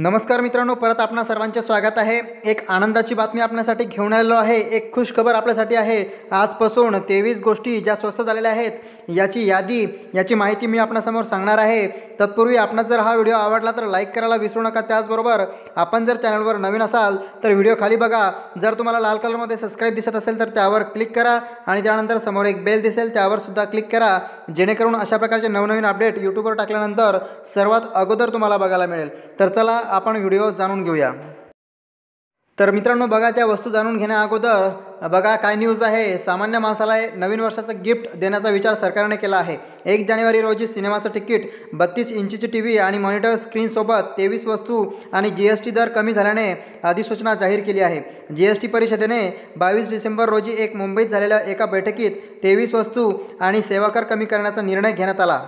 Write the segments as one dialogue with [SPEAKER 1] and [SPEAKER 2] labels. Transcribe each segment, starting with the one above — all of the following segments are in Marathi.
[SPEAKER 1] नमस्कार मित्रांनो परत आपणा सर्वांचे स्वागत आहे. एक आनंदाची बातमी आपल्यासाठी घेऊन आलेलो आहे. एक खुश खबर आपल्यासाठी आहे. आजपासून तेवीस गोष्टी ज्या स्वस्त झालेल्या आहेत याची यादी याची माहिती मी आपणासमोर सांगणार आहे. तत्पूर्वी आपणास जर हा व्हिडिओ आवडला तर लाईक करायला विसरू नका. त्याचबरोबर आपण जर चॅनलवर नवीन असाल तर व्हिडिओ खाली बघा. जर तुम्हाला लाल कलरमध्ये सबस्क्राईब दिसत असेल तर त्यावर क्लिक करा आणि त्यानंतर समोर एक बेल दिसेल त्यावर सुद्धा क्लिक करा. जेणेकरून अशा प्रकारचे नवनवीन अपडेट यूट्यूबवर टाकल्यानंतर सर्वात अगोदर तुम्हाला बघायला मिळेल. तर चला आपण व्हिडिओ जाणून घेऊया. तर मित्रांनो बघा त्या वस्तू जाणून घेण्या अगोदर बघा काय न्यूज आहे. सामान्य माणसाला नवीन वर्षाचं गिफ्ट देण्याचा विचार सरकारने केला आहे. एक जानेवारी रोजी सिनेमाचं तिकीट बत्तीस इंचीची टी व्ही आणि मॉनिटर स्क्रीनसोबत तेवीस वस्तू आणि जी एस टी दर कमी झाल्याने अधिसूचना जाहीर केली आहे. जी एस टी परिषदेने बावीस डिसेंबर रोजी एक मुंबईत झालेल्या एका बैठकीत तेवीस वस्तू आणि सेवा कर कमी करण्याचा निर्णय घेण्यात आला.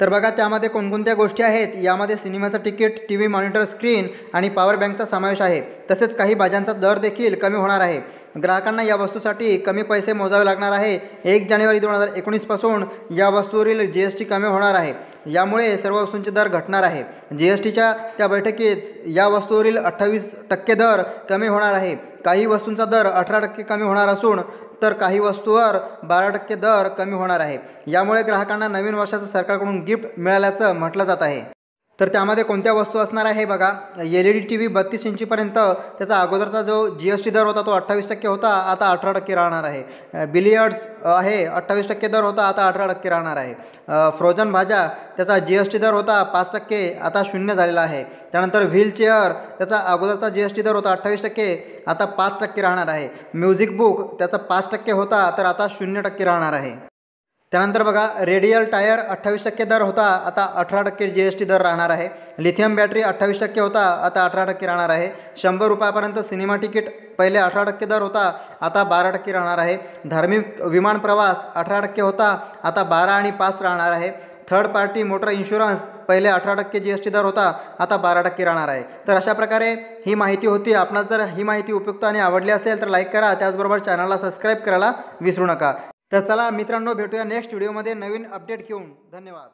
[SPEAKER 1] तर बघा त्यामध्ये कोणकोणत्या गोष्टी आहेत? यामध्ये सिनेमाचं तिकीट टी व्ही मॉनिटर स्क्रीन आणि पॉवर बँकचा समावेश आहे. तसेच काही भाज्यांचा दर देखील कमी होणार आहे. ग्राहकांना या वस्तूसाठी कमी पैसे मोजावे लागणार आहे. एक जानेवारी दोन हजार एकोणीसपासून या वस्तूवरील जी एस टी कमी होणार आहे. यामुळे सर्व वस्तूंचे दर घटणार आहे. जी एस टीच्या त्या बैठकीत या वस्तूवरील अठ्ठावीस टक्के दर कमी होणार आहे. काही वस्तूंचा दर अठरा टक्के कमी होणार असून तर काही वस्तूवर बारा टक्के दर कमी होणार आहे. यामुळे ग्राहकांना नवीन वर्षाचं सरकारकडून गिफ्ट मिळाल्याचं म्हटलं जात आहे. तर त्यामध्ये कोणत्या वस्तू असणार आहे बघा. L E D T V बत्तीस इंचीपर्यंत त्याचा अगोदरचा जो जी एस टी दर होता तो अठ्ठावीस टक्के होता आता अठरा टक्के राहणार आहे. बिलियर्ड्स आहे अठ्ठावीस टक्के दर होता आता अठरा टक्के राहणार आहे. फ्रोझन भाज्या त्याचा जी एस टी दर होता पाच टक्के आता शून्य झालेला आहे. त्यानंतर व्हीलचेअर त्याचा अगोदरचा जी एस टी दर होता अठ्ठावीस टक्के आता पाच टक्के राहणार आहे. म्युझिक बुक त्याचा पाच टक्के होता तर आता शून्य टक्के राहणार आहे. त्यानंतर बघा रेडियल टायर अठ्ठावीस टक्के दर होता आता अठरा टक्के जी एस टी दर राहणार आहे. लिथियम बॅटरी अठ्ठावीस टक्के होता आता अठरा टक्के राहणार आहे. शंभर रुपयापर्यंत सिनेमा तिकीट पहिले अठरा टक्के दर होता आता बारा टक्के राहणार आहे. धार्मिक विमान प्रवास अठरा टक्के होता आता बारा आणि पाच राहणार आहे. थर्ड पार्टी मोटर इन्शुरन्स पहिले अठरा टक्के जी एस टी दर होता आता बारा टक्के राहणार आहे. तर अशा प्रकारे ही माहिती होती. आपणास जर ही माहिती उपयुक्त आणि आवडली असेल तर लाईक करा. त्याचबरोबर चॅनलला सबस्क्राईब करायला विसरू नका. तर चला मित्रांनो भेटूया नेक्स्ट व्हिडिओमध्ये नवीन अपडेट घेऊन. धन्यवाद.